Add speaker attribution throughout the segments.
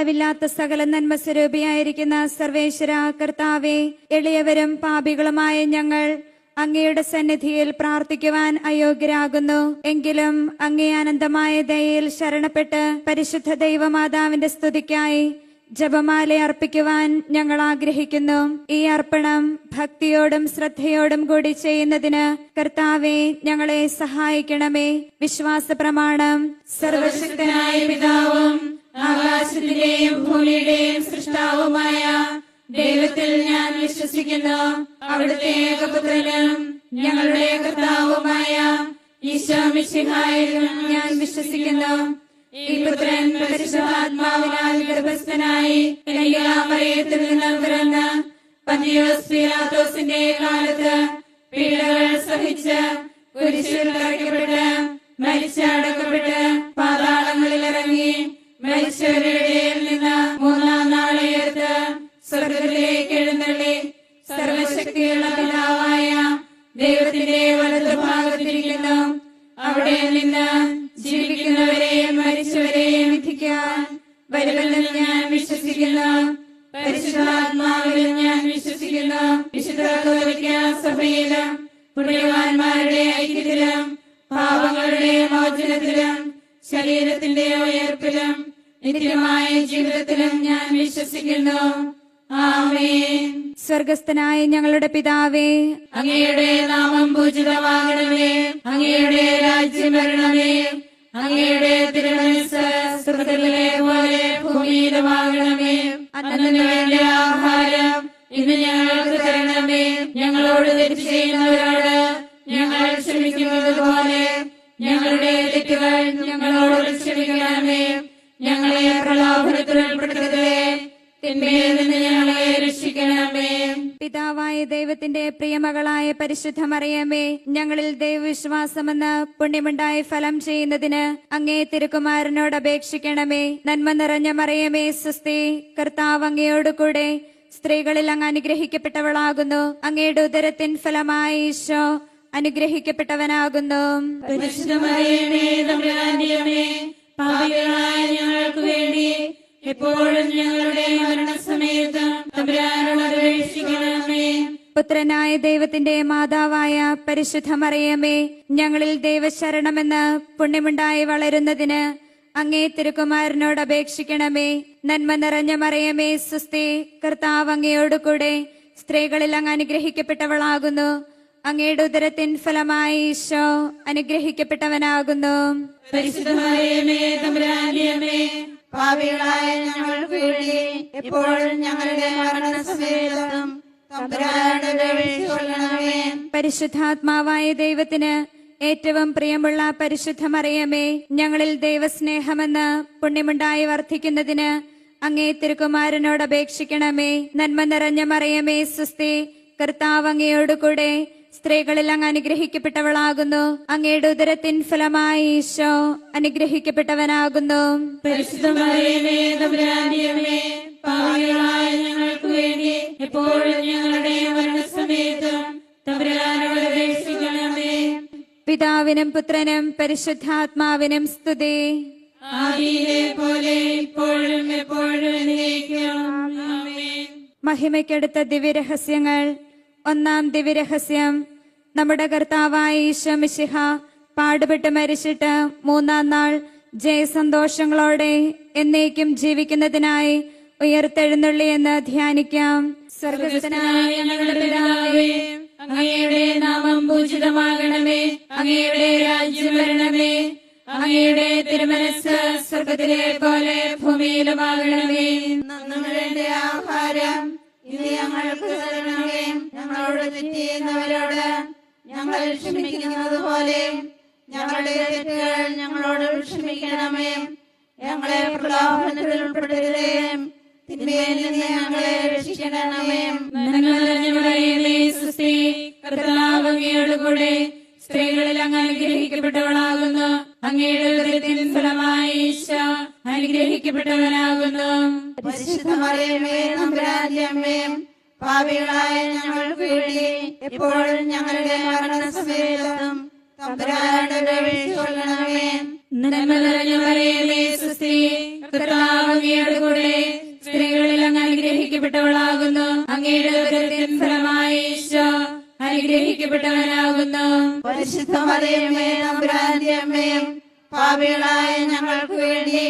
Speaker 1: അളവില്ലാത്ത സകല നന്മ സ്വരൂപിയായിരിക്കുന്ന സർവേശ്വര കർത്താവെ എളിയവരും പാപികളുമായ ഞങ്ങൾ അങ്ങയുടെ സന്നിധിയിൽ പ്രാർത്ഥിക്കുവാൻ അയോഗ്യരാകുന്നു. എങ്കിലും അങ്ങേ അനന്തമായ ദയയിൽ ശരണപ്പെട്ട് പരിശുദ്ധ ദൈവമാതാവിന്റെ സ്തുതിക്കായി ജപമാല അർപ്പിക്കുവാൻ ഞങ്ങൾ ആഗ്രഹിക്കുന്നു. ഈ അർപ്പണം ഭക്തിയോടും ശ്രദ്ധയോടും കൂടി ചെയ്യുന്നതിന് കർത്താവെ ഞങ്ങളെ സഹായിക്കണമേ. വിശ്വാസ പ്രമാണം സർവശക്തനായ പിതാവും ആകാശത്തിന്റെയും ഭൂമിയുടെയും സൃഷ്ടാവുമായ ദൈവത്തിൽ ഞാൻ വിശ്വസിക്കുന്നു. അവിടുത്തെ ഏകപുത്രനും ഞങ്ങളുടെ കർത്താവുമായ ഈശോ മിശിഹായിലും ഞാൻ വിശ്വസിക്കുന്നു. ഈ പുത്രൻ പരിശുദ്ധാത്മാവിനാൽ ഗർഭസ്ഥനായി മറിയത്തിൽ നിന്ന് പിറന്ന് പന്തിയോസ് പീലാത്തോസിന്റെ കാലത്ത് പീഡകൾ സഹിച്ച് കുരിശിൽ തറയ്ക്കപ്പെട്ട് മരിച്ചടക്കപ്പെട്ട് ഞങ്ങളോട് തെറ്റ് ചെയ്യുന്നവരോട് ഞങ്ങൾ ക്ഷമിക്കുന്നത് പോലെ ഞങ്ങളുടെ തെറ്റുകൾ ഞങ്ങളോട് ക്ഷമിക്കണമേ. ഞങ്ങളെ പ്രലോഭനത്തിൽ ഉൾപ്പെടുത്തരുതേ. പിതാവായ ദൈവത്തിന്റെ പ്രിയമകളായ പരിശുദ്ധ മറിയമേ ഞങ്ങളിൽ ദൈവവിശ്വാസമെന്ന് പുണ്യമുണ്ടായി ഫലം ചെയ്യുന്നതിന് അങ്ങേ തിരുക്കുമാരനോട് അപേക്ഷിക്കണമേ. നന്മ നിറഞ്ഞ മറിയമേ സുസ്തി കർത്താവ് അങ്ങയോട് കൂടെ സ്ത്രീകളിൽ അങ്ങ് അനുഗ്രഹിക്കപ്പെട്ടവളാകുന്നു. അങ്ങയുടെ ഉദരത്തിൻ ഫലമായി ഈശോ അനുഗ്രഹിക്കപ്പെട്ടവനാകുന്നു.
Speaker 2: പാപികളായ ഞങ്ങൾക്ക് വേണ്ടി എപ്പോഴും ഞങ്ങളുടെ മരണസമയത്ത് തമ്പുരാനോട് അപേക്ഷിക്കണമേ.
Speaker 1: പുത്രനായ ദൈവത്തിന്റെ മാതാവായ പരിശുദ്ധമറിയമേ ഞങ്ങളിൽ ദൈവശരണമെന്ന് പുണ്യമുണ്ടായി വളരുന്നതിന് അങ്ങേ തിരുക്കുമാരനോട് അപേക്ഷിക്കണമേ. നന്മ നിറഞ്ഞ മറിയമേ സുസ്തി. കർത്താവ് അങ്ങയോട് കൂടെ സ്ത്രീകളിൽ അങ്ങ് അനുഗ്രഹിക്കപ്പെട്ടവളാകുന്നു. അങ്ങയുടെ ഉദരത്തിൻ ഫലമായി ഈശോ അനുഗ്രഹിക്കപ്പെട്ടവനാകുന്നു.
Speaker 2: പാപികളായ ഞങ്ങൾക്ക് വേണ്ടി എപ്പോഴും ഞങ്ങളുടെ മരണസമയത്തും
Speaker 1: പരിശുദ്ധാത്മാവായ ദൈവത്തിന് ഏറ്റവും പ്രിയമുള്ള പരിശുദ്ധ മറിയമേ ഞങ്ങളിൽ ദൈവസ്നേഹമെന്ന് പുണ്യമുണ്ടായി വർദ്ധിക്കുന്നതിന് അങ്ങേ തിരുക്കുമാരനോട് അപേക്ഷിക്കണമേ. നന്മ നിറഞ്ഞ മറിയമേ സുസ്തി കർത്താവ് അങ്ങയോട് കൂടെ സ്ത്രീകളിൽ അങ്ങ് അനുഗ്രഹിക്കപ്പെട്ടവളാകുന്നു. അങ്ങയുടെ ഉദരത്തിൻ ഫലമായി ഈശോ അനുഗ്രഹിക്കപ്പെട്ടവനാകുന്നു.
Speaker 2: പരിശുദ്ധമറിയമേ ഞങ്ങൾക്ക് വേണ്ടി എപ്പോഴും ഞങ്ങളുടെ മരണസമയത്തും
Speaker 1: പിതാവിനും പുത്രനും പരിശുദ്ധാത്മാവിനും സ്തുതി.
Speaker 2: മഹിമയ്ക്കെടുത്ത പോലെ ഇപ്പോഴും എപ്പോഴും
Speaker 1: മഹിമയ്ക്കടുത്ത ദിവ്യരഹസ്യങ്ങൾ. ഒന്നാം ദിവ്യരഹസ്യം. നമ്മുടെ കർത്താവായ ഈശോ മിശിഹ പാടുപെട്ട് മരിച്ചിട്ട് മൂന്നാം നാൾ ജയസന്തോഷങ്ങളോടെ എന്നേക്കും ജീവിക്കുന്നതിനായി ഉയർത്തെഴുന്നള്ളി എന്ന് ധ്യാനിക്കാം. സ്വർഗസ്ഥനായ
Speaker 2: ഞങ്ങളുടെ പിതാവേ അങ്ങയുടെ നാമം പൂജിതമാകണമേ. അങ്ങയുടെ രാജ്യം വരണമേ അങ്ങയുടെ തിരുമനസ് സ്വർഗത്തിലെ പോലെ ഭൂമിയിലുമാകണമേ.
Speaker 3: ഞങ്ങളുടെ ആഹാരം ഇത് ഞങ്ങൾക്ക് തരണമേ. ഞങ്ങളോട് തെറ്റിയുന്നവരോട് ഞങ്ങൾ ക്ഷമിക്കുന്നത് പോലെ ഞങ്ങളുടെ തെറ്റുകൾ ഞങ്ങളോട് ക്ഷമിക്കണമേ. ഞങ്ങളെ പ്രലോഭനത്തിൽ നിന്ന് ഞങ്ങളെ രക്ഷിക്കണമേ.
Speaker 2: കൂടെ സ്ത്രീകളിൽ അങ്ങ് അനുഗ്രഹിക്കപ്പെട്ടവളാകുന്നു. അങ്ങയുടെ ഉദരത്തിൻ ഫലമായി ഈശ അനുഗ്രഹിക്കപ്പെട്ടവനാകുന്നു.
Speaker 3: പാപികളായ ഞങ്ങൾക്ക് വേണ്ടി എപ്പോഴും ഞങ്ങളുടെ മരണസമയത്തും
Speaker 2: നന്മ നിറഞ്ഞ സുസ്ത്രീ അങ്ങയുടെ കൂടെ സ്ത്രീകളിൽ അങ്ങ് അനുഗ്രഹിക്കപ്പെട്ടവളാകുന്നു. അങ്ങയുടെ ഉദരത്തിൻ ഫലമായ ഈശോ അനുഗ്രഹിക്കപ്പെട്ടവനാകുന്നു.
Speaker 4: പരിശുദ്ധ മറിയമേ അമ്മയും പാപികളായ ഞങ്ങൾക്ക് വേണ്ടി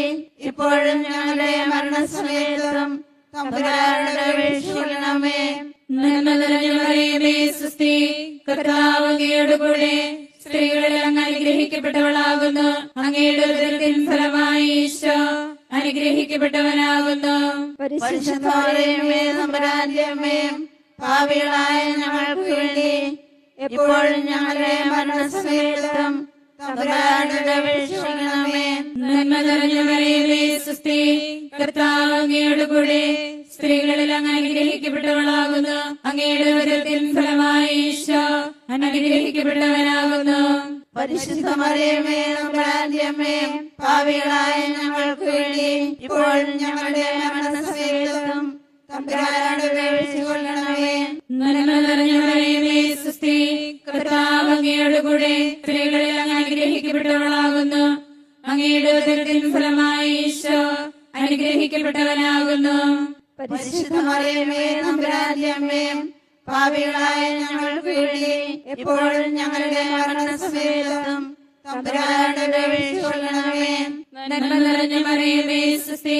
Speaker 4: ഇപ്പോഴും ഞങ്ങളുടെ മരണസമയത്തും തമ്പുരാനോട് അപേക്ഷിക്കണമേ.
Speaker 2: നന്മ നിറഞ്ഞ മറിയമേ സുസ്ത്രീ കർത്താവ് അങ്ങയുടെ കൂടെ സ്ത്രീകളിൽ അങ്ങ് അനുഗ്രഹിക്കപ്പെട്ടവളാകുന്നു. അങ്ങയുടെ ഉദരത്തിൻ ഫലമായി ഈശോ അനുഗ്രഹിക്കപ്പെട്ടവനാകുന്നു.
Speaker 4: പരിശുദ്ധ മറിയമേ തമ്പുരാന്റെ അമ്മയും പാപികളായ ഞങ്ങൾക്ക് വേണ്ടി ഇപ്പോഴും ഞങ്ങളുടെ മരണസമയത്തും
Speaker 2: അങ്ങയുടെ കൂടെ സ്ത്രീകളിൽ അങ്ങ് അനുഗ്രഹിക്കപ്പെട്ടവളാകുന്നു. അങ്ങയുടെ ഉദരത്തിൻ ഫലമായി ഈശോ അനുഗ്രഹിക്കപ്പെട്ടവനാകുന്നു.
Speaker 4: പരിശുദ്ധ മറിയമേ തമ്പുരാന്റെ അമ്മയും പാപികളായ ഞങ്ങൾക്ക് വേണ്ടി ഇപ്പോൾ ഞങ്ങളുടെ മരണസമയത്തും തമ്പുരാനോട് അപേക്ഷിക്കണമേ
Speaker 2: നന്മ നിറഞ്ഞ മറിയമേ സുസ്ത്രീ കർത്താവ് അങ്ങയുടെ കൂടെ സ്ത്രീകളിൽ അങ്ങ് അനുഗ്രഹിക്കപ്പെട്ടവളാകുന്നു. അങ്ങയുടെ ഉദരത്തിൻ ഫലമായി ഈശോ അനുഗ്രഹിക്കപ്പെട്ടവനാകുന്നു.
Speaker 4: പരിശുദ്ധ മറിയമേ അമ്മയും പാപികളായ ഞങ്ങൾക്ക് വേണ്ടി ഇപ്പോഴും ഞങ്ങളുടെ മരണസമയത്തും
Speaker 2: നന്മ നിറഞ്ഞു മറിയമേ സുസ്ത്രീ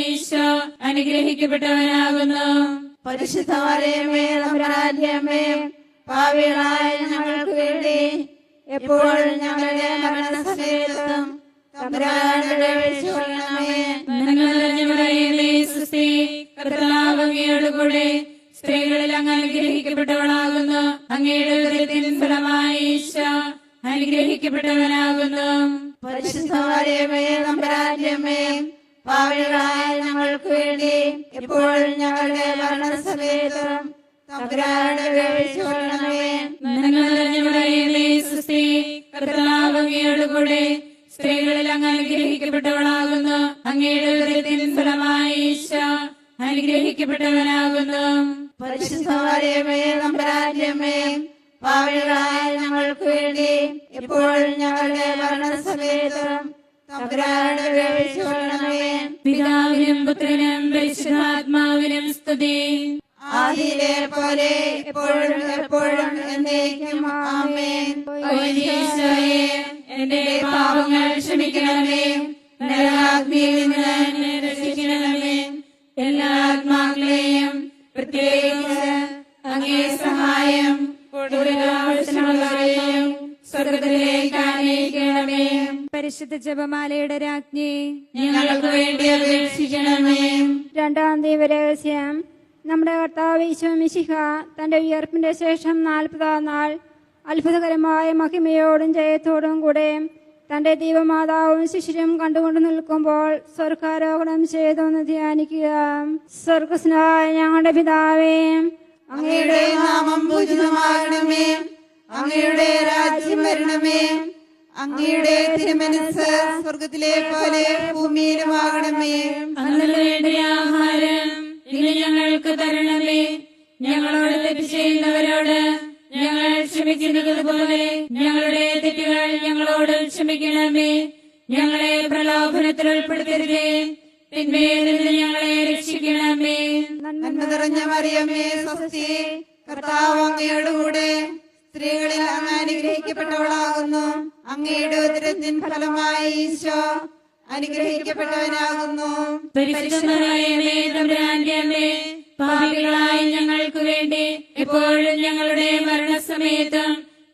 Speaker 2: ഈശോ അനുഗ്രഹിക്കപ്പെട്ടവനാകുന്നു.
Speaker 4: പരിശുദ്ധ മറിയമേ തമ്പുരാന്റെ അമ്മയും പാപികളായ ഞങ്ങൾക്ക് വേണ്ടി എപ്പോഴും ഞങ്ങളുടെ മരണസമയത്തും തമ്പുരാനോട് അപേക്ഷിക്കണമേ
Speaker 2: നന്മ നിറഞ്ഞ മറിയമേ സുസ്ത്രീ കർത്താവ് അങ്ങയുടെ കൂടെ സ്ത്രീകളിൽ അങ്ങ് അനുഗ്രഹിക്കപ്പെട്ടവളാകുന്നു. അങ്ങയുടെ ഉദരത്തിൻ ഫലമായി ഈശോ അനുഗ്രഹിക്കപ്പെട്ടവനാകുന്നു.
Speaker 4: പരിശുദ്ധ മറിയമേ തമ്പുരാന്റെ പാപികളായ ഞങ്ങൾക്ക് വേണ്ടി ഇപ്പോഴും ഞങ്ങളുടെ മരണസമയത്തും തമ്പുരാനോട്
Speaker 2: നന്മ സുസ്ത്രീ കൂടെ സ്ത്രീകളിൽ അങ്ങ് അനുഗ്രഹിക്കപ്പെട്ടവളാകുന്നു. അങ്ങയുടെ ഉദരത്തിൻ ഫലമായി ഈശോ അനുഗ്രഹിക്കപ്പെട്ടവനാകുന്നു.
Speaker 4: അമ്മയും ഞങ്ങൾക്ക് വേണ്ടി ഇപ്പോഴും ഞങ്ങളുടെ മരണസമയത്തും തമ്പുരാനോട്
Speaker 2: പുത്രനും പരിശുദ്ധാത്മാവിനും സ്തുതി.
Speaker 4: ആദിയിലെ പോലെ എപ്പോഴും എപ്പോഴും
Speaker 1: ജപമാലയുടെ രാജ്ഞി
Speaker 2: ഞങ്ങൾക്ക് വേണ്ടി അപേക്ഷിക്കണമേ.
Speaker 5: രണ്ടാം ദൈവരഹസ്യം. നമ്മുടെ കർത്താവ് ഈശോമിശിഹ തന്റെ ഉയർപ്പിന്റെ ശേഷം നാൽപ്പതാം നാൾ അത്ഭുതകരമായ മഹിമയോടും ജയത്തോടും കൂടെ തന്റെ ദൈവമാതാവും ശിഷ്യരും കണ്ടുകൊണ്ട് നിൽക്കുമ്പോൾ സ്വർഗാരോഹണം ചെയ്തൊന്ന് ധ്യാനിക്കുക. സ്വർഗസ്നായ ഞങ്ങളുടെ പിതാവേ
Speaker 4: അങ്ങയുടെ നാമം പൂജിതമാകണമേ അങ്ങയുടെ രാജ്യം വരണമേ. അങ്ങയുടെ തിരുമനസ് സ്വർഗത്തിലെ പോലെ ഭൂമിയിലുമാകണമേ.
Speaker 2: അന്നു വേണ്ട ആഹാരം ഇന്ന് ഞങ്ങൾക്ക് തരണമേ. ഞങ്ങളോട് തെറ്റ് ചെയ്യുന്നവരോട് ഞങ്ങൾ ക്ഷമിക്കുന്നത് പോലെ ഞങ്ങളുടെ തെറ്റുകൾ ഞങ്ങളോട് ക്ഷമിക്കണമേ. ഞങ്ങളെ പ്രലോഭനത്തിൽ ഉൾപ്പെടുത്തരുതേ. തിന്മയിൽ നിന്ന് ഞങ്ങളെ രക്ഷിക്കണമേ.
Speaker 4: നന്മ നിറഞ്ഞ മറിയമ്മേ സ്വസ്തി. കർത്താവ് അങ്ങയുടെ കൂടെ സ്ത്രീകളിൽ അങ്ങ് അനുഗ്രഹിക്കപ്പെട്ടവളാകുന്നു. അങ്ങയുടെ ഉദരത്തിൻ ഫലമായി ഈശോ അനുഗ്രഹിക്കപ്പെട്ടവനാകുന്നു.
Speaker 2: പാപികളായി ഞങ്ങൾക്ക് വേണ്ടി എപ്പോഴും ഞങ്ങളുടെ മരണസമയത്തും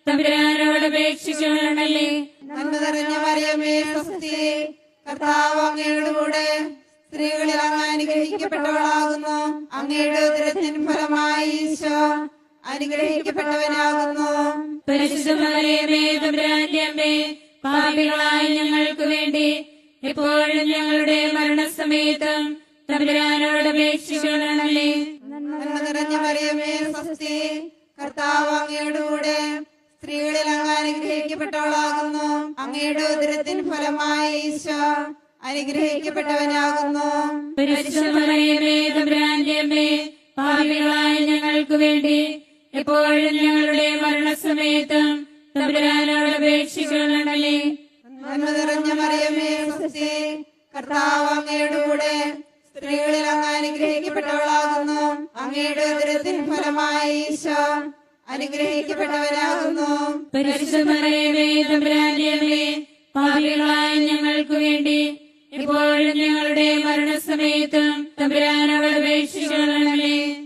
Speaker 2: തമ്പുരാനോട് അപേക്ഷിച്ചുകൊള്ളണമേ
Speaker 3: നന്മ നിറഞ്ഞ മറിയമേ സ്വസ്തി കർത്താവ് അങ്ങയുടെ കൂടെ സ്ത്രീകളിൽ അങ്ങ് അനുഗ്രഹിക്കപ്പെട്ടവളാകുന്നു. അങ്ങയുടെ ഉദരത്തിൻ ഫലമായി ഈശോ അനുഗ്രഹിക്കപ്പെട്ടവനാകുന്നു.
Speaker 2: പാപികളായ ഞങ്ങൾക്ക് വേണ്ടി എപ്പോഴും ഞങ്ങളുടെ മരണസമയത്തും തമ്പുരാനോട് അപേക്ഷിച്ചുകൊണ്ടാണല്ലേ
Speaker 3: നന്മ നിറഞ്ഞ മറിയമേ സ്വസ്തി കർത്താവ് അങ്ങയുടെ കൂടെ സ്ത്രീകളിൽ അങ്ങ് അനുഗ്രഹിക്കപ്പെട്ടവളാകുന്നു. അങ്ങയുടെ ഉദരത്തിന് ഫലമായ ഈശോ അനുഗ്രഹിക്കപ്പെട്ടവനാകുന്നു.
Speaker 2: പാപികളായ ഞങ്ങൾക്ക് വേണ്ടി എപ്പോഴും ഞങ്ങളുടെ മരണസമയത്തും തമ്പുരാനോട് അപേക്ഷിച്ചുകൊള്ളണമേ
Speaker 3: നന്മ നിറഞ്ഞ മറിയമേ സ്വസ്തി കർത്താവ് അങ്ങയുടെ കൂടെ സ്ത്രീകളിൽ അങ്ങ് അനുഗ്രഹിക്കപ്പെട്ടവളാകുന്നു. അങ്ങയുടെ ഉദരത്തിൻ ഫലമായി ഈശോ അനുഗ്രഹിക്കപ്പെട്ടവനാകുന്നു.
Speaker 2: പരിശുദ്ധമറിയമേ തമ്പുരാന്റെ അമ്മേ പാപികളായ ഞങ്ങൾക്ക് വേണ്ടി എപ്പോഴും ഞങ്ങളുടെ മരണസമയത്തും തമ്പുരാനോട് അപേക്ഷിച്ചുകൊള്ളണമേ
Speaker 3: നന്മ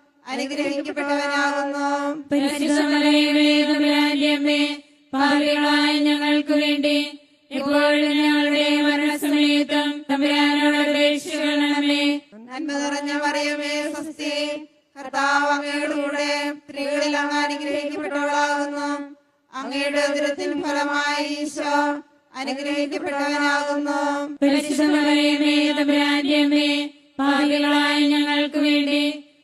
Speaker 3: അനുഗ്രഹിക്കപ്പെട്ടവനാകുന്നു.
Speaker 2: പാപികളായ ഞങ്ങൾക്ക് വേണ്ടി എപ്പോഴും ഞങ്ങളുടെ മരണസമയത്തും തമ്പുരാനോട് അപേക്ഷിക്കണമേ.
Speaker 3: നന്മ നിറഞ്ഞ മറിയമേ സ്വസ്തി കർത്താവ് അങ്ങയുടെ കൂടെ സ്ത്രീകളിൽ അങ്ങ് അനുഗ്രഹിക്കപ്പെട്ടവളാകുന്നു. അങ്ങയുടെ ഉദരത്തിൻ ഫലമായി ഈശോ അനുഗ്രഹിക്കപ്പെട്ടവനാകുന്നു.
Speaker 2: പരിശുദ്ധമറിയമേ തമ്പുരാന്റെ അമ്മേ പാപികളായ ഞങ്ങൾക്ക് വേണ്ടി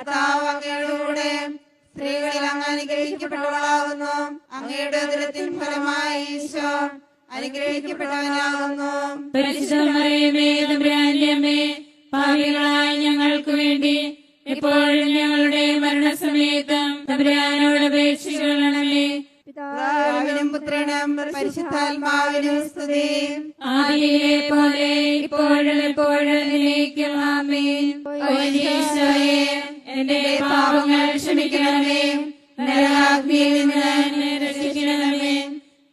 Speaker 3: കർത്താവ് അങ്ങയുടെ സ്ത്രീകളിൽ അങ്ങ് അനുഗ്രഹിക്കപ്പെട്ടവളാകുന്നു. അങ്ങയുടെ ഉദരത്തിൻ ഫലമായി ഈശോ അനുഗ്രഹിക്കപ്പെട്ടവനാകുന്നു.
Speaker 2: പാവികളായ ഞങ്ങൾക്ക് വേണ്ടി എപ്പോഴും ഞങ്ങളുടെ മരണസമയത്തും തമ്പുരാനോട്
Speaker 3: പിതാവിനും പുത്രനും പരിശുദ്ധാത്മാവിനും സ്തുതി.
Speaker 2: ആദിയിലെ പോലെ ഇപ്പോഴും എപ്പോഴും എന്നേക്കും ആമേൻ. ഓ ഈശോയെ. എന്റെ പാപങ്ങൾ ക്ഷമിക്കണമേ. നരകാഗ്നിയിൽ നിന്ന് എന്നെ രക്ഷിക്കണമേ.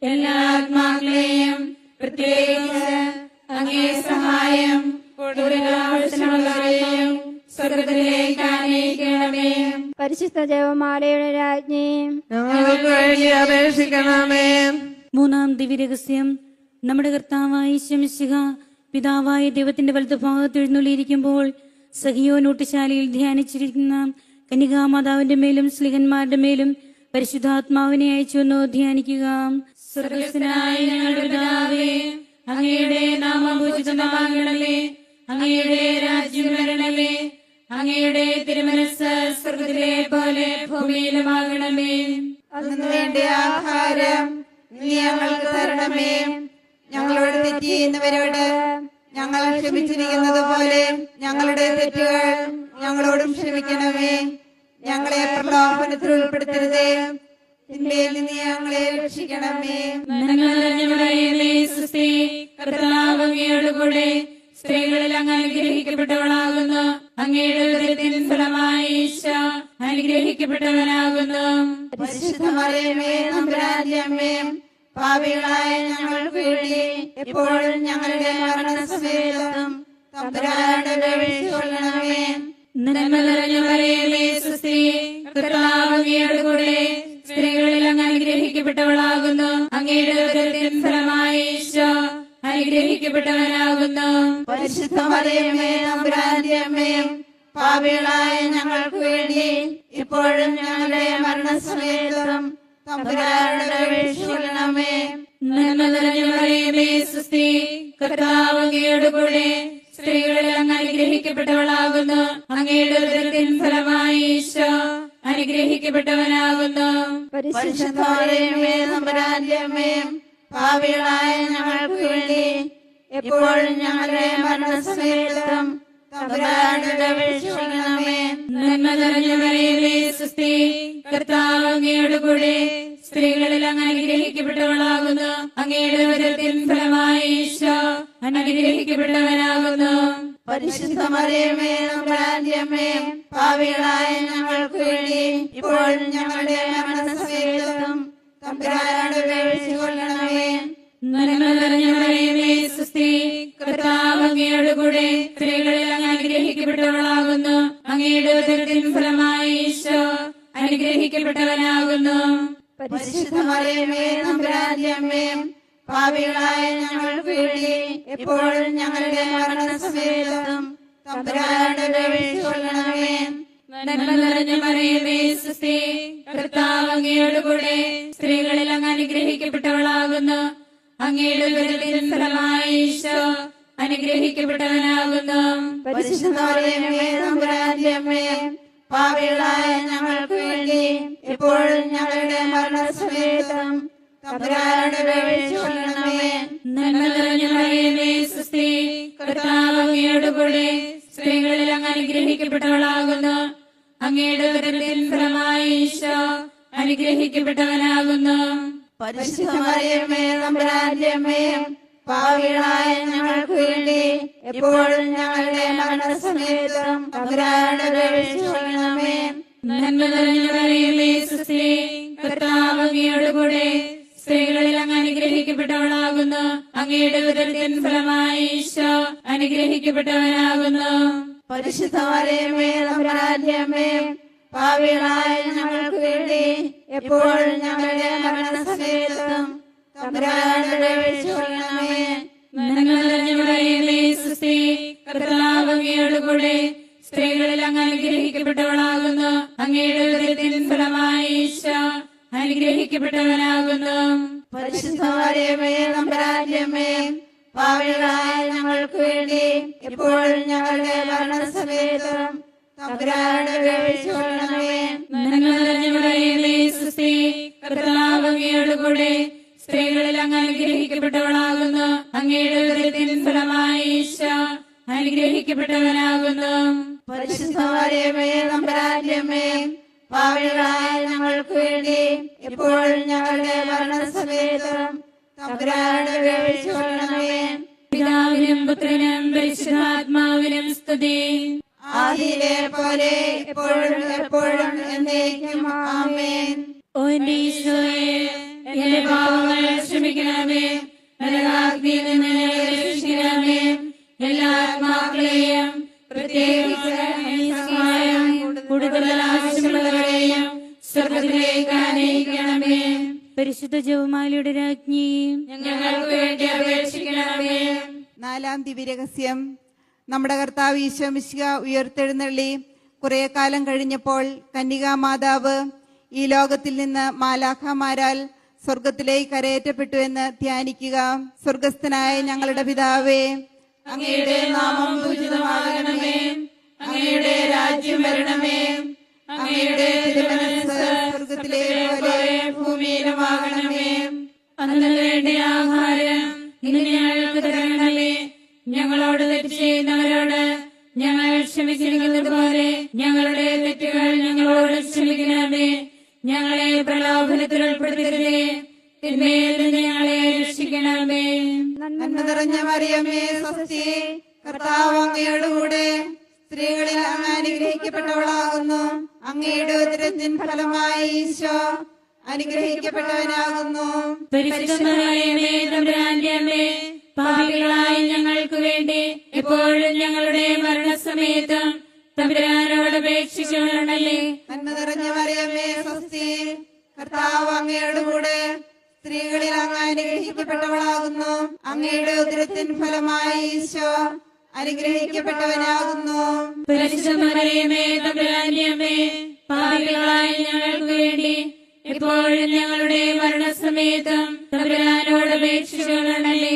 Speaker 2: എല്ലാ ആത്മാക്കളെയും പ്രത്യേകിച്ച് അങ്ങേ സഹായം കൂടുതൽ ആവശ്യമുള്ളവരെയും സ്വർഗത്തിലേക്ക് ആനയിക്കണമേ.
Speaker 5: പരിശുദ്ധ ജപമാലയുടെ രാജ്ഞി
Speaker 3: ഞങ്ങൾക്ക് വേണ്ടി അപേക്ഷിക്കണമേ.
Speaker 6: മൂന്നാം ദിവ്യരഹസ്യം. നമ്മുടെ കർത്താവായി ശമിശിക പിതാവായ ദൈവത്തിന്റെ വലതുഭാഗത്ത് എഴുന്നള്ളിയിരിക്കുമ്പോൾ സഹിയോ നോട്ടുശാലയിൽ ധ്യാനിച്ചിരിക്കുന്ന കന്യകാമാതാവിന്റെ മേലും സ്ലിഹന്മാരുടെ മേലും പരിശുദ്ധാത്മാവിനെ അയച്ചുവെന്നോ ധ്യാനിക്കുക.
Speaker 2: സ്വർഗസ്ഥനായ ഞങ്ങളുടെ പിതാവേ അങ്ങയുടെ നാമം പൂജിതമാകണമേ അങ്ങയുടെ രാജ്യം വരണമേ അങ്ങയുടെ തിരുമനസ് സ്വർഗത്തിലെ പോലെ ഭൂമിയിലുമാകണമേ.
Speaker 3: അതിനു വേണ്ടി ആഹാരം നീ ഞങ്ങൾക്ക് തരണമേ. ഞങ്ങളോട് തെറ്റ് ചെയ്യുന്നവരോട് ഞങ്ങൾ ക്ഷമിച്ചിരിക്കുന്നത് പോലെ ഞങ്ങളുടെ തെറ്റുകൾ ഞങ്ങളോടും ക്ഷമിക്കണമേ. ഞങ്ങളെ പ്രലോഭനത്തിൽ ഉൾപ്പെടുത്തരുതേ. തിന്മയിൽ നിന്ന് ഞങ്ങളെ രക്ഷിക്കണമേ.
Speaker 2: സ്ത്രീകളിൽ അങ്ങ് അനുഗ്രഹിക്കപ്പെട്ടവളാകുന്നു. അങ്ങയുടെ ഉദരത്തിൻ ഫലമായി ഈശോ അനുഗ്രഹിക്കപ്പെട്ടവനാകുന്നു.
Speaker 4: പാപികളായ ഞങ്ങൾക്ക് വേണ്ടി ഇപ്പോഴും ഞങ്ങളുടെ മരണസമയത്തും തമ്പുരാനോട് അപേക്ഷിച്ചുകൊള്ളണമേ
Speaker 2: നന്മ നിറഞ്ഞ മറിയമേ സുസ്ത്രീ കർത്താവ് അങ്ങയുടെ കൂടെ സ്ത്രീകളിൽ അങ്ങ് അനുഗ്രഹിക്കപ്പെട്ടവളാകുന്നു. അങ്ങയുടെ ഉദരത്തിൻ ഫലമായി ഈശോ അനുഗ്രഹിക്കപ്പെട്ടവനാകുന്നു.
Speaker 4: പരിശുദ്ധ മറിയമേ പാപികളായ ഞങ്ങൾക്ക് വേണ്ടി ഇപ്പോഴും ഞങ്ങളുടെ മരണസമയത്തും തമ്പുരാനോട് അപേക്ഷിച്ചുകൊള്ളണമേ
Speaker 2: നന്മ നിറഞ്ഞ മറിയമേ കർത്താവ് സ്ത്രീകളിൽ അങ്ങ് അനുഗ്രഹിക്കപ്പെട്ടവളാകുന്നു. അങ്ങയുടെ ഉദരത്തിൻ ഫലമായി ഈശോ അനുഗ്രഹിക്കപ്പെട്ടവനാകുന്നു.
Speaker 4: പരിശുദ്ധ മറിയമേ നമ്പുരാന്റെ അമ്മേ പാപികളായ ഞങ്ങൾക്ക് വേണ്ടി എപ്പോഴും ഞങ്ങളുടെ മരണസമയത്തും
Speaker 2: കർത്താവ് അങ്ങയുടെ കൂടെ സ്ത്രീകളിൽ അങ്ങ് അനുഗ്രഹിക്കപ്പെട്ടവളാകുന്നു. അങ്ങയുടെ ഉദരത്തിൻ ഫലമായി ഈശോ അനുഗ്രഹിക്കപ്പെട്ടവനാകുന്നു.
Speaker 4: പരിശുദ്ധ മറിയമേ നമ്പുരാന്റെ അമ്മേ പാപികളായ ഞങ്ങൾക്ക് വേണ്ടി ഇപ്പോൾ ഞങ്ങളുടെ മരണസമയത്തും തമ്പുരാനോട്
Speaker 2: നന്മ കൂടെ സ്ത്രീകളിൽ അങ്ങ് അനുഗ്രഹിക്കപ്പെട്ടവളാകുന്നു അങ്ങയുടെ ഉദരത്തിൻ ഫലമായി ഈശോ അനുഗ്രഹിക്കപ്പെട്ടവനാകുന്നു
Speaker 4: പാപികളായ ഞങ്ങൾക്ക് വേണ്ടി എപ്പോഴും ഞങ്ങളുടെ മരണസമയത്തും
Speaker 2: നന്മ നിറഞ്ഞ മറിയമേ കർത്താവ് അങ്ങയോടുകൂടെ സ്ത്രീകളിൽ അങ്ങ് അനുഗ്രഹിക്കപ്പെട്ടവളാകുന്നു. അങ്ങയുടെ ഉദരത്തിൻ ഫലമായി ഈശോ അനുഗ്രഹിക്കപ്പെട്ടവനാകുന്നു.
Speaker 4: പാപികളായ ഞങ്ങൾക്ക് വേണ്ടി ഇപ്പോഴും ഞങ്ങളുടെ മരണസമയത്തും തമ്പുരാനോട് അപേക്ഷിച്ചുകൊള്ളണമേ
Speaker 2: നന്മ നിറഞ്ഞ മറിയമേ സുസ്ത്രീ കർത്താവ് അങ്ങയുടെ കൂടെ സ്ത്രീകളിൽ അങ്ങ് അനുഗ്രഹിക്കപ്പെട്ടവളാകുന്നു. അങ്ങയുടെ ഫലമായി ഈശോ അനുഗ്രഹിക്കപ്പെട്ടവനാകുന്നു.
Speaker 4: പാപികളായ ഞങ്ങൾക്ക് വേണ്ടി എപ്പോഴും ഞങ്ങളുടെ മരണസമയത്തും
Speaker 2: നന്മ സുസ്ത്രീ കൂടെ സ്ത്രീകളിൽ അങ്ങ് അനുഗ്രഹിക്കപ്പെട്ടവളാകുന്നു. അങ്ങയുടെ ഉദരത്തിൻ ഫലമായി ഈശോ അനുഗ്രഹിക്കപ്പെട്ടവനാകുന്നു.
Speaker 4: പരിശുദ്ധ മറിയമേ പാപികളായ ഞങ്ങൾക്ക് വേണ്ടി എപ്പോഴും ഞങ്ങളുടെ മരണസമയത്തും തമ്പുരാനോട് അപേക്ഷിച്ചുകൊള്ളണമേ
Speaker 2: നന്മ നിറഞ്ഞ മറിയമേ സുസ്ത്രീ കർത്താവ് അങ്ങയുടെ കൂടെ സ്ത്രീകളിൽ അങ്ങ് അനുഗ്രഹിക്കപ്പെട്ടവളാകുന്നു. അങ്ങയുടെ ഉദരത്തിൻ ഫലമായി ഈശോ അനുഗ്രഹിക്കപ്പെട്ടവനാകുന്നു.
Speaker 4: പരിശുദ്ധ മറിയമേ നമ്പുരാന്റെ അമ്മേ ഞങ്ങൾക്ക് വേണ്ടി എപ്പോഴും ഞങ്ങളുടെ മരണസമയത്തും
Speaker 2: കൂടെ സ്ത്രീകളിൽ അങ്ങ് അനുഗ്രഹിക്കപ്പെട്ടവളാകുന്നു. അങ്ങയുടെ ഉദരത്തിൻ ഫലമായി ഈശോ അനുഗ്രഹിക്കപ്പെട്ടവനാകുന്നു.
Speaker 4: പാപികളായ ഞങ്ങൾക്ക് വേണ്ടി എപ്പോഴും ഞങ്ങളുടെ മരണസമയത്തും തമ്പുരാനോട്
Speaker 2: പിതാവിനും പുത്രനും പരിശുദ്ധാത്മാവിനും സ്തുതി.
Speaker 4: ആദിയിലെ പോലെ എപ്പോഴും എപ്പോഴും എന്നേക്കും ആമേൻ.
Speaker 2: ഓ എന്റെ ഈശോയെ എന്റെ പാപങ്ങൾ ക്ഷമിക്കണമേ. നരകാഗ്നിയിൽ നിന്ന് രക്ഷിക്കണമേ. എല്ലാ ആത്മാക്കളെയും പ്രത്യേകിച്ച് കൂടുതൽ ആവശ്യമുള്ളവരെയും സ്വർഗത്തിലേക്ക് അനയിക്കണമേ
Speaker 7: പരിശുദ്ധ ജവമാലയുടെ രാജ്ഞി
Speaker 2: ഞങ്ങൾക്ക് വേണ്ടി അപേക്ഷിക്കണമേ.
Speaker 4: നാലാം ദിവ്യരഹസ്യം. നമ്മുടെ കർത്താവ് ഈശോമിശിക ഉയർത്തെഴുന്നള്ളി കുറെ കാലം കഴിഞ്ഞപ്പോൾ കന്യകാ മാതാവ് ഈ ലോകത്തിൽ നിന്ന് മാലാഖമാരാൽ സ്വർഗത്തിലേക്ക് കരയേറ്റപ്പെട്ടു എന്ന് ധ്യാനിക്കുക. സ്വർഗസ്ഥനായ ഞങ്ങളുടെ പിതാവേ
Speaker 2: അങ്ങയുടെ നാമം അങ്ങയുടെ രാജ്യം വരണമേ. അങ്ങയുടെ
Speaker 4: സ്വർഗത്തിലെ
Speaker 2: ഭൂമിയിലുമാകണമേ. അന്ന് ക്ഷമിച്ചിരിക്കുന്നത് പോലെ ഞങ്ങളുടെ തെറ്റുകൾ ഞങ്ങളോട് ക്ഷമിക്കണമേ. ഞങ്ങളെ പ്രലോഭനത്തിൽ ഉൾപ്പെടുത്തരുതേ. തിന്മയിൽ ഞങ്ങളെ രക്ഷിക്കണമേ.
Speaker 4: നന്മ നിറഞ്ഞ മറിയമ്മേ സ്വസ്തി. കർത്താവ്
Speaker 3: സ്ത്രീകളിൽ അങ്ങ് അനുഗ്രഹിക്കപ്പെട്ടവളാകുന്നു. അങ്ങയുടെ ഉദരത്തിൻ ഫലമായി ഈശോ അനുഗ്രഹിക്കപ്പെട്ടവനാകുന്നു.
Speaker 2: പാപികളായ ഞങ്ങൾക്ക് വേണ്ടി എപ്പോഴും ഞങ്ങളുടെ മരണസമയത്തും തമ്പുരാനോട് അപേക്ഷിച്ചുകൊള്ളണമേ
Speaker 3: നന്മ നിറഞ്ഞ മറിയമ്മേ സ്വസ്തി. കർത്താവ് അങ്ങയുടെ കൂടെ സ്ത്രീകളിൽ അങ്ങ് അനുഗ്രഹിക്കപ്പെട്ടവളാകുന്നു. അങ്ങയുടെ ഉദരത്തിൻ ഫലമായി ഈശോ അനുഗ്രഹിക്കപ്പെട്ടവനാകുന്നു.
Speaker 2: പാപികളായ ഞങ്ങൾക്ക് വേണ്ടി എപ്പോഴും ഞങ്ങളുടെ മരണസമയത്തും തമ്പുരാനോട് അപേക്ഷിച്ചുകൊള്ളണമേ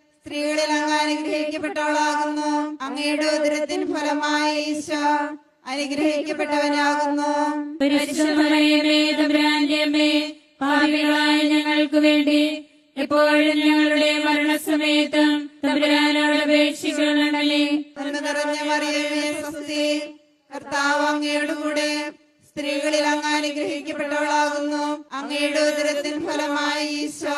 Speaker 3: സ്ത്രീകളിൽ അങ്ങ് അനുഗ്രഹിക്കപ്പെട്ടവളാകുന്നു. അങ്ങയുടെ ഉദരത്തിൻ ഫലമായി ഈശോ അനുഗ്രഹിക്കപ്പെട്ടവനാകുന്നു.
Speaker 2: പാപികളായ ഞങ്ങൾക്ക് വേണ്ടി എപ്പോഴും ഞങ്ങളുടെ മരണസമയത്തും തമ്പുരാനോട്
Speaker 3: നിറഞ്ഞ മറിയമേ സ്വസ്തി. കർത്താവ് അങ്ങയുടെ കൂടെ സ്ത്രീകളിൽ അങ്ങ് അനുഗ്രഹിക്കപ്പെട്ടവളാകുന്നു. അങ്ങയുടെ ഉദരത്തിൻ ഫലമായി ഈശോ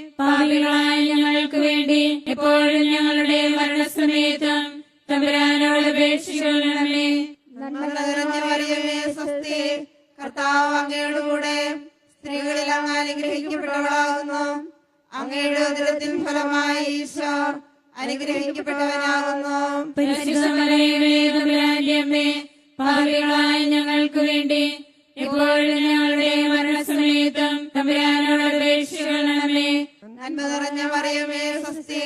Speaker 2: പാപികളായ ഞങ്ങൾക്ക് വേണ്ടി എപ്പോഴും ഞങ്ങളുടെ മരണസമയത്തും തമ്പുരാനോട് അപേക്ഷിച്ചുകൊള്ളണമേ
Speaker 3: നന്മ നിറഞ്ഞ മറിയമേ സ്വസ്തി കർത്താവ് അങ്ങയോടുകൂടെ സ്ത്രീകളിൽ അങ്ങ് അനുഗ്രഹിക്കപ്പെട്ടവളാകുന്നു. അങ്ങയുടെ ഉദരത്തിൻ ഫലമായി ഈശോ അനുഗ്രഹിക്കപ്പെട്ടവനാകുന്നു.
Speaker 2: പാപികളായ ഞങ്ങൾക്ക് വേണ്ടി എപ്പോഴും ഞങ്ങളുടെ മരണസമയത്തും തമ്പുരാനോട്
Speaker 3: നന്മ നിറഞ്ഞ മറിയമേ സ്വസ്തി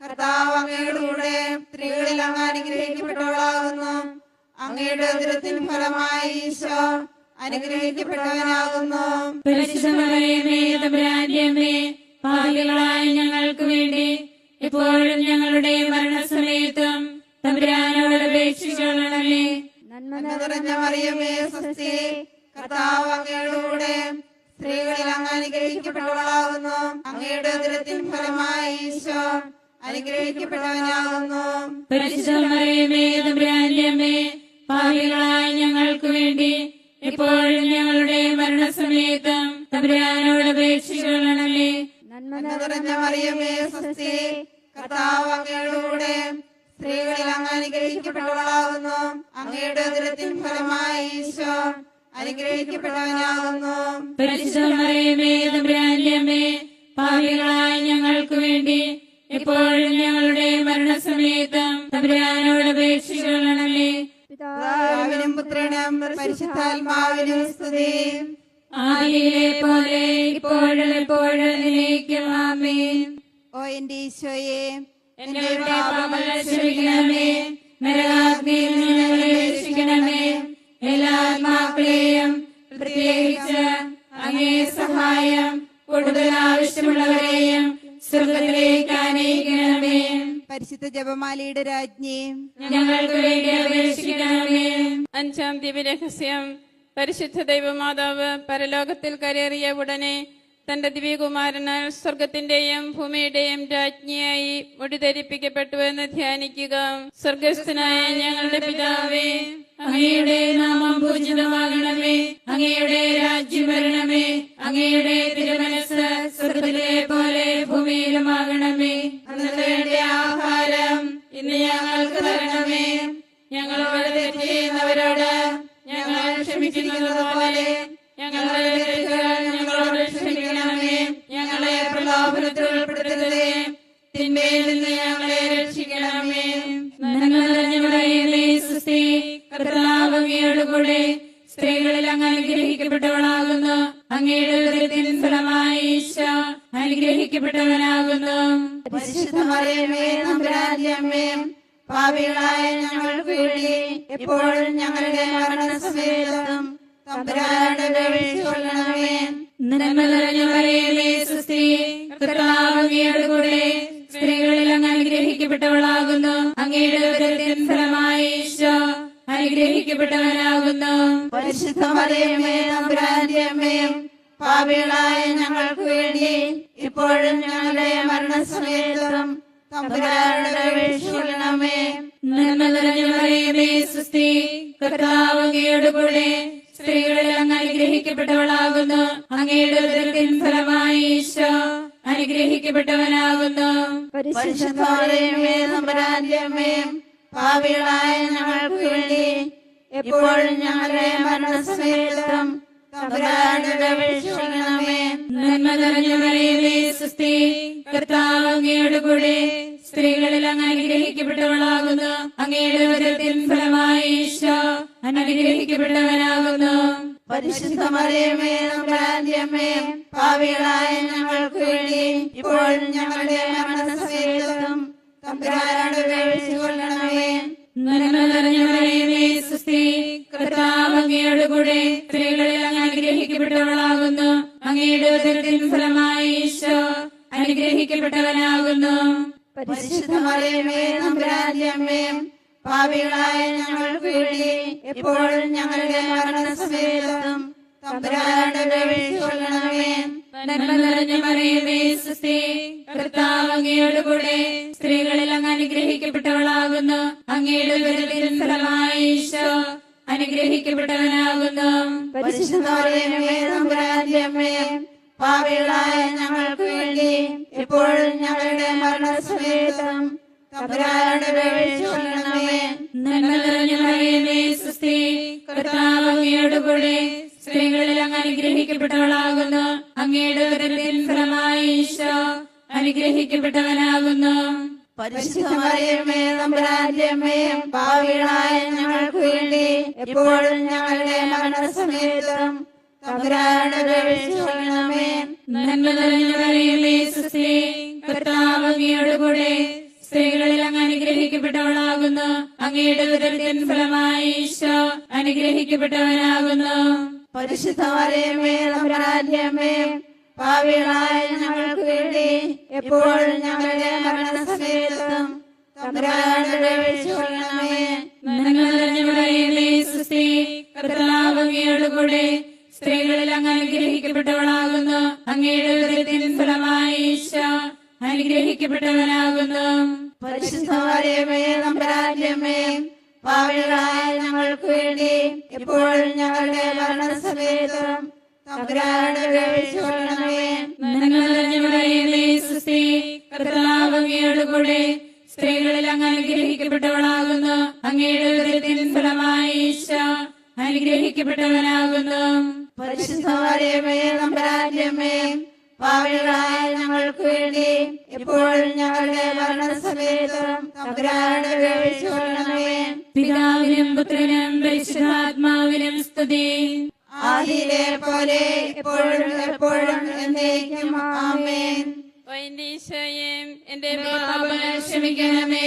Speaker 3: കർത്താവ് അങ്ങയുടെ കൂടെ സ്ത്രീകളിൽ അങ്ങ് അനുഗ്രഹിക്കപ്പെട്ടവളാകുന്നു. അങ്ങയുടെ ഉദരത്തിൻ ഫലമായി ഈശോ അനുഗ്രഹിക്കപ്പെട്ടവനാകുന്നു.
Speaker 2: പരിശുദ്ധമറിയമേ പാപികളായ ഞങ്ങൾക്ക് വേണ്ടി എപ്പോഴും ഞങ്ങളുടെ മരണസമയത്തും തമ്പുരാനോട് അപേക്ഷിച്ചുകൊള്ളണമേ
Speaker 3: നന്മ നിറഞ്ഞ മറിയമേ സ്വസ്തി കർത്താവ് അങ്ങയുടെ കൂടെ സ്ത്രീകളിൽ അങ്ങ് അനുഗ്രഹിക്കപ്പെട്ടവളാകുന്നു. അങ്ങയുടെ ഉദരത്തിൻ ഫലമായി ഈശോ അനുഗ്രഹിക്കപ്പെട്ടവനാകുന്നു.
Speaker 2: പാപികളായ ഞങ്ങൾക്ക് വേണ്ടി എപ്പോഴും ഞങ്ങളുടെ മരണസമയത്തും തമ്പുരാനോട് അപേക്ഷിച്ചുകൊള്ളണമേ
Speaker 3: നന്മ നിറഞ്ഞ മറിയമേ സ്വസ്തി കർത്താവ് അങ്ങയുടെ സ്ത്രീകളിൽ അങ്ങ് അനുഗ്രഹിക്കപ്പെട്ടവളാകുന്നു. അങ്ങയുടെ ഉദരത്തിൻ ഫലമായി ഈശോ
Speaker 2: പരിശുദ്ധമറിയമേ പാപികളായ ഞങ്ങൾക്ക് വേണ്ടി ഇപ്പോഴും ഞങ്ങളുടെ മരണസമയത്തും തമ്പുരാനോട് അപേക്ഷിച്ചുകൊള്ളണമേ
Speaker 3: പിതാവിനും പുത്രനും പരിശുദ്ധാത്മാവിനും സ്തുതി.
Speaker 2: ആദിയിലെ പോലെ ഇപ്പോഴും എപ്പോഴും
Speaker 3: ഓ എന്റെ ഈശോയെ
Speaker 2: എന്റെ പാപങ്ങൾ ക്ഷമിക്കണമേ. നരകാഗ്നിയിൽ നിന്ന് ഞങ്ങളെ രക്ഷിക്കണമേ. എല്ലാ ആത്മാക്കളെയും പ്രത്യേകിച്ച് അങ്ങേ സഹായം കൂടുതൽ ആവശ്യമുള്ളവരെയും സ്വർഗത്തിലേക്ക് ആനയിക്കണമേ.
Speaker 3: പരിശുദ്ധ ജപമാലയുടെ രാജ്ഞി
Speaker 2: ഞങ്ങൾക്ക് വേണ്ടി അപേക്ഷിക്കണമേ.
Speaker 8: അഞ്ചാം ദിവ്യരഹസ്യം. പരിശുദ്ധ ദൈവമാതാവ് പരലോകത്തിൽ കരേറിയ ഉടനെ തന്റെ ദിവ്യകുമാരനാൽ സ്വർഗത്തിന്റെയും ഭൂമിയുടെയും രാജ്ഞിയായി മുടിധരിപ്പിക്കപ്പെട്ടു എന്ന് ധ്യാനിക്കുക. സ്വർഗസ്ഥനായ ഞങ്ങളുടെ പിതാവേ
Speaker 2: അങ്ങയുടെ നാമം പൂജിതമാകണമേ അങ്ങയുടെ രാജ്യം വരണമേ അങ്ങയുടെ തിരുമനസ് സ്വർഗത്തിലെ പോലെ ഭൂമിയിലുമാകണമേ. അന്നത്തെ ആഹാരം ഇന്ന് ഞങ്ങൾക്ക് തരണമേ. ഞങ്ങളോട് തെറ്റ് ചെയ്യുന്നവരോട് ഞങ്ങൾ ക്ഷമിക്കുന്നത് പോലെ തെറ്റുകൾ ഞങ്ങളോട് ക്ഷമിക്കണമേ. ഞങ്ങളെ പ്രലോഭനത്തിൽ ഉൾപ്പെടുത്തരുതേ. തിന്മയിൽ നിന്ന് ഞങ്ങളെ രക്ഷിക്കണമേ. നന്മ കർത്താവ് അങ്ങയോട് കൂടെ സ്ത്രീകളിൽ അങ്ങ് അനുഗ്രഹിക്കപ്പെട്ടവളാകുന്നു. അങ്ങയുടെ ഉദരത്തിൻ ഫലമായി ഈശോ അനുഗ്രഹിക്കപ്പെട്ടവനാകുന്നു.
Speaker 4: പാപികളായ ഞങ്ങൾക്ക് വേണ്ടി എപ്പോഴും ഞങ്ങളുടെ മരണസമയത്തും
Speaker 2: നന്മ നിറഞ്ഞ സുസ്ഥി കൂടെ സ്ത്രീകളിൽ അങ്ങ് അനുഗ്രഹിക്കപ്പെട്ടവളാകുന്നു. അങ്ങയുടെ ഉദരത്തിൻ ഫലമായി അനുഗ്രഹിക്കപ്പെട്ടവനാകുന്നു
Speaker 4: പരിശുദ്ധ മറിയമേ തമ്പുരാന്റെ അമ്മേ പാപികളായ ഞങ്ങൾക്ക് വേണ്ടി ഇപ്പോഴും ഞങ്ങളുടെ മരണസമയത്തും തമ്പുരാനോട്
Speaker 2: നന്മ നിറഞ്ഞ കൂടെ സ്ത്രീകളിൽ അങ്ങ് അനുഗ്രഹിക്കപ്പെട്ടവളാകുന്നു. അങ്ങയുടെ ഉദരത്തിൻ ഫലമായി ഈശോ അനുഗ്രഹിക്കപ്പെട്ടവനാകുന്നു.
Speaker 4: പാപികളായ ഞങ്ങൾക്ക് വേണ്ടി എപ്പോഴും ഞങ്ങളുടെ മരണസമയത്തും
Speaker 2: അങ്ങയുടെ കൂടെ സ്ത്രീകളിൽ അങ്ങ് അനുഗ്രഹിക്കപ്പെട്ടവളാകുന്നു. അങ്ങയുടെ ഉദരത്തിൻ ഫലമായി ഈശോ അനുഗ്രഹിക്കപ്പെട്ടവനാകുന്നു.
Speaker 4: പരിശുദ്ധ മറിയമേ തമ്പുരാന്റെ അമ്മേ പാപികളായ ഞങ്ങൾക്ക് വേണ്ടി ഇപ്പോഴും ഞങ്ങളുടെ മരണസമയത്തും തമ്പുരാനോട്
Speaker 2: നന്മ നിറഞ്ഞ മറിയമേ കർത്താവ് അങ്ങയുടെ കൂടെ സ്ത്രീകളിൽ അങ്ങ് അനുഗ്രഹിക്കപ്പെട്ടവളാകുന്നു. അങ്ങയുടെ ഉദരത്തിൻ ഫലമായി ഈശോ അനുഗ്രഹിക്കപ്പെട്ടവനാകുന്നു.
Speaker 4: പരിശുദ്ധ മറിയമേ തമ്പുരാന്റെ അമ്മേ പാപികളായ ഞങ്ങൾക്ക് വേണ്ടി എപ്പോഴും ഞങ്ങളുടെ മരണസമയത്തും
Speaker 2: അങ്ങയുടെ കൂടെ സ്ത്രീകളിൽ അങ്ങ് അനുഗ്രഹിക്കപ്പെട്ടവളാകുന്നു. അങ്ങയുടെ ഈശോ അനുഗ്രഹിക്കപ്പെട്ടവനാകുന്നു.
Speaker 4: പാപികളായ ഞങ്ങൾക്ക് വേണ്ടി ഇപ്പോഴും ഞങ്ങളുടെ മരണസമയത്തും
Speaker 2: നന്മ നിറഞ്ഞ മറിയമേ സുസ്ഥി കർത്താവ് സ്ത്രീകളിൽ അങ്ങ് അനുഗ്രഹിക്കപ്പെട്ടവളാകുന്നു. അങ്ങയുടെ ഉദരത്തിൻ ഫലമായി ഈശോ അനുഗ്രഹിക്കപ്പെട്ടവനാകുന്നു.
Speaker 4: പരിശുദ്ധ മറിയമേ തമ്പുരാന്റെ അമ്മേ പാപികളായ ഞങ്ങൾക്ക് വേണ്ടി എപ്പോഴും ഞങ്ങളുടെ മരണസമയത്തും
Speaker 2: കൂടെ സ്ത്രീകളിൽ അങ്ങ് അനുഗ്രഹിക്കപ്പെട്ടവളാകുന്നു. അങ്ങയുടെ ഉദരത്തിൻ ഫലമായി ഈശോ അനുഗ്രഹിക്കപ്പെട്ടവനാകുന്നു.
Speaker 4: പരിശുദ്ധ മറിയമേ തമ്പുരാന്റെ അമ്മേ പാപികളായ ഞങ്ങൾക്ക് വേണ്ടി എപ്പോഴും ഞങ്ങളുടെ മരണസമയത്തും
Speaker 2: കൂടെ സ്ത്രീകളിൽ അങ്ങ് അനുഗ്രഹിക്കപ്പെട്ടവളാകുന്നു. അങ്ങയുടെ ഉദരത്തിൻ ഫലമായി ഈശോ അനുഗ്രഹിക്കപ്പെട്ടവനാകുന്നു.
Speaker 4: പരിശുദ്ധ മറിയമേ തമ്പുരാന്റെ അമ്മേ പാപികളായ ഞങ്ങൾക്ക് വേണ്ടി ഇപ്പോഴും ഞങ്ങളുടെ മരണസമയത്തും തമ്പുരാനോട് അപേക്ഷിച്ചുകൊള്ളണമേ
Speaker 2: നന്മ നിറഞ്ഞ മറിയമേ സുസ്ഥി കർത്താവ് അങ്ങയുടെ കൂടെ സ്ത്രീകളിൽ അങ്ങ് അനുഗ്രഹിക്കപ്പെട്ടവളാകുന്നു. അങ്ങയുടെ ഉദരത്തിൻ ഫലമായി ഈശോ അനുഗ്രഹിക്കപ്പെട്ടവനാകുന്നു.
Speaker 4: പരിശുദ്ധ മറിയമേ പാപികളായ ഞങ്ങൾക്ക് വേണ്ടി ഇപ്പോഴും ഞങ്ങളുടെ മരണസമയത്തും തമ്പുരാനോട് അപേക്ഷിച്ചുകൊള്ളണമേ
Speaker 2: പിതാവിനും പുത്രനും പരിശുദ്ധാത്മാവിനും സ്തുതി.
Speaker 4: ആദിയിലെ പോലെ ഇപ്പോഴും എപ്പോഴും എന്നേക്കും ആമേൻ.
Speaker 8: വൈനീശയും എന്റെ
Speaker 2: പാപങ്ങൾ ക്ഷമിക്കണമേ.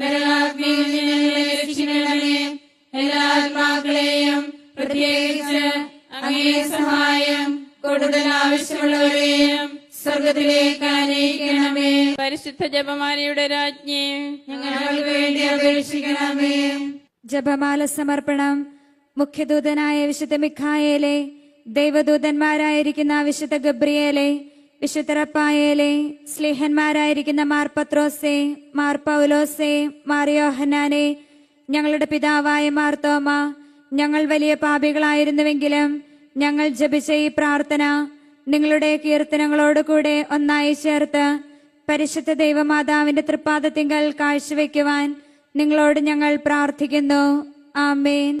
Speaker 2: നരകാഗ്നിയിൽ നിന്ന് രക്ഷിക്കണമേ. എല്ലാ ആത്മാക്കളെയും പ്രത്യേകിച്ച് അങ്ങേ സഹായം കൂടുതൽ ആവശ്യമുള്ളവരെയും സ്വർഗത്തിലേക്ക് അനയിക്കണമേ
Speaker 8: പരിശുദ്ധ ജപമാലയുടെ രാജ്ഞി
Speaker 2: ഞങ്ങൾക്ക് വേണ്ടി അപേക്ഷിക്കണമേ.
Speaker 1: ജപമാല സമർപ്പണം മുഖ്യദൂതനായ വിശുദ്ധ മിഖായേലെ ദൈവദൂതന്മാരായിരിക്കുന്ന വിശുദ്ധ ഗബ്രിയേലെ വിശുദ്ധ റപ്പായേലെ സ്ലേഹന്മാരായിരിക്കുന്ന മാർ പത്രോസെ മാർ പൗലോസെ മാർ യോഹനാനെ ഞങ്ങളുടെ പിതാവായ മാർ തോമ ഞങ്ങൾ വലിയ പാപികളായിരുന്നുവെങ്കിലും ഞങ്ങൾ ജപിച്ച ഈ പ്രാർത്ഥന നിങ്ങളുടെ കീർത്തനങ്ങളോട് കൂടെ ഒന്നായി ചേർത്ത് പരിശുദ്ധ ദൈവമാതാവിന്റെ തൃപ്പാദത്തിങ്കൽ കാഴ്ചവെക്കുവാൻ നിങ്ങളോട് ഞങ്ങൾ പ്രാർത്ഥിക്കുന്നു. ആമേൻ.